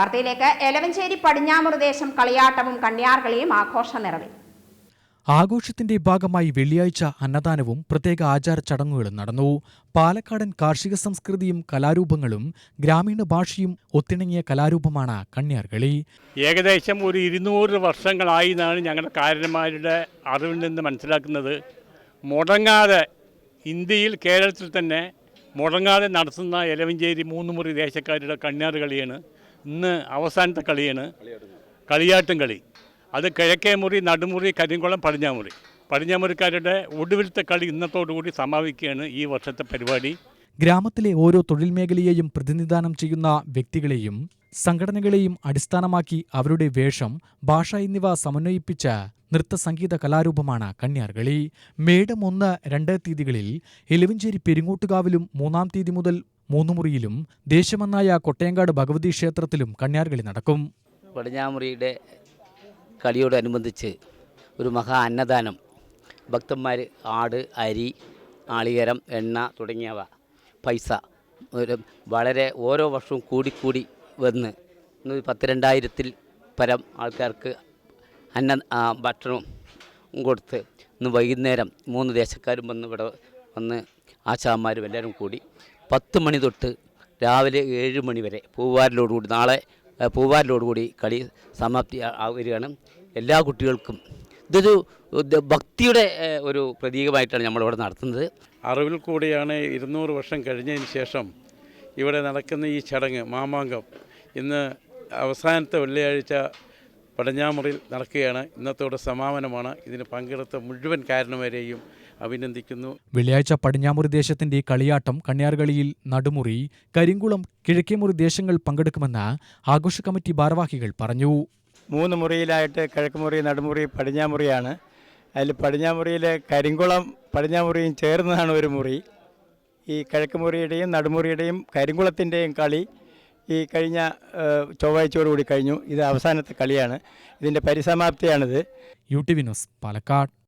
വാർത്തയിലേക്ക് എലവഞ്ചേരി പടിഞ്ഞാമൃദേശം കളിയാട്ടവും കണ്യാർകളിയും ആഘോഷ നിറവിൽ. ആഘോഷത്തിന്റെ ഭാഗമായി വെള്ളിയാഴ്ച അന്നദാനവും പ്രത്യേക ആചാര ചടങ്ങുകളും നടന്നു. പാലക്കാടൻ കാർഷിക സംസ്കൃതിയും കലാരൂപങ്ങളും ഗ്രാമീണ ഭാഷയും ഒത്തിണങ്ങിയ കലാരൂപമാണ് കണ്യാർകളി. ഏകദേശം ഒരു ഇരുന്നൂറ് വർഷങ്ങളായി എന്നാണ് ഞങ്ങളുടെ കാരന്മാരുടെ അറിവിൽ നിന്ന് മനസ്സിലാക്കുന്നത്. മുടങ്ങാതെ ഇന്ത്യയിൽ കേരളത്തിൽ തന്നെ മുടങ്ങാതെ നടത്തുന്ന എലവഞ്ചേരി മൂന്നുമുറി ദേശക്കാരുടെ കണ്ണിയാർ കളിയാണ് ഇന്ന് അവസാനത്തെ കളിയാണ്. കളിയാട്ടും കളി. അത് കിഴക്കേ മുറി നടുമുറി കരിങ്കുളം പടിഞ്ഞാമുറി. പടിഞ്ഞാമുറിക്കാരുടെ ഒടുവിലത്തെ കളി ഇന്നത്തോടുകൂടി സമാപിക്കുകയാണ് ഈ വർഷത്തെ പരിപാടി. ഗ്രാമത്തിലെ ഓരോ തൊഴിൽ മേഖലയെയും പ്രതിനിധാനം ചെയ്യുന്ന വ്യക്തികളെയും സംഘടനകളെയും അടിസ്ഥാനമാക്കി അവരുടെ വേഷം ഭാഷ എന്നിവ സമന്വയിപ്പിച്ച നൃത്ത സംഗീത കലാരൂപമാണ് കണ്യാർകളി മേടം ഒന്ന് രണ്ട് തീയതികളിൽ എലവഞ്ചേരി പെരിങ്ങോട്ടുകാവിലും മൂന്നാം തീയതി മുതൽ മൂന്നുമുറിയിലും ദേശമന്നായ കൊട്ടയങ്കാട് ഭഗവതി ക്ഷേത്രത്തിലും കണ്യാർകളി നടക്കും. പടിഞ്ഞാമുറിയുടെ കളിയോടനുബന്ധിച്ച് ഒരു മഹാ അന്നദാനം. ഭക്തന്മാർ ആട് അരി ആളികരം എണ്ണ തുടങ്ങിയവ പൈസ. വളരെ ഓരോ വർഷവും കൂടിക്കൂടി വന്ന് ഇന്ന് പത്ത് പരം ആൾക്കാർക്ക് അന്ന ഭക്ഷണവും കൊടുത്ത് ഇന്ന് വൈകുന്നേരം മൂന്ന് ദേശക്കാരും വന്ന് ഇവിടെ വന്ന് ആശാന്മാരും എല്ലാവരും കൂടി പത്ത് മണി തൊട്ട് രാവിലെ ഏഴ് മണി വരെ പൂവാരിലോടുകൂടി നാളെ പൂവാരിലോടുകൂടി കളി സമാപ്തി ആ- ആ വരികയാണ്. എല്ലാ കുട്ടികൾക്കും ഇതൊരു ഭക്തിയുടെ ഒരു പ്രതീകമായിട്ടാണ് നമ്മളിവിടെ നടത്തുന്നത്. അറിവിൽ കൂടിയാണ് ഇരുന്നൂറ് വർഷം കഴിഞ്ഞതിന് ശേഷം ഇവിടെ നടക്കുന്ന ഈ ചടങ്ങ് മാമാങ്കം ഇന്ന് അവസാനത്തെ വെള്ളിയാഴ്ച പടിഞ്ഞാമുറിയിൽ നടക്കുകയാണ്. ഇന്നത്തോടെ സമാപനമാണ്. ഇതിന് പങ്കെടുത്ത മുഴുവൻ കാരണവരെയും അഭിനന്ദിക്കുന്നു. വെള്ളിയാഴ്ച പടിഞ്ഞാമുറി ദേശത്തിന്റെ കളിയാട്ടം കണ്യാർകളിയിൽ നടുമുറി കരിങ്കുളം കിഴക്കേമുറി ദേശങ്ങൾ പങ്കെടുക്കുമെന്ന് ആഘോഷ കമ്മിറ്റി ഭാരവാഹികൾ പറഞ്ഞു. മൂന്ന് മുറിയിലായിട്ട് കിഴക്കുമുറി നടുമുറി പടിഞ്ഞാമുറിയാണ്. അതിൽ പടിഞ്ഞാമുറിയിലെ കരിങ്കുളം പടിഞ്ഞാമുറിയും ചേർന്നതാണ് ഒരു മുറി. ഈ കിഴക്കുമുറിയുടെയും നടുമുറിയുടെയും കരിങ്കുളത്തിന്റെയും കളി ഈ കഴിഞ്ഞ ചൊവ്വാഴ്ചയോടുകൂടി കഴിഞ്ഞു. ഇത് അവസാനത്തെ കളിയാണ്. ഇതിന്റെ പരിസമാപ്തിയാണിത്. U T V news Palakkad.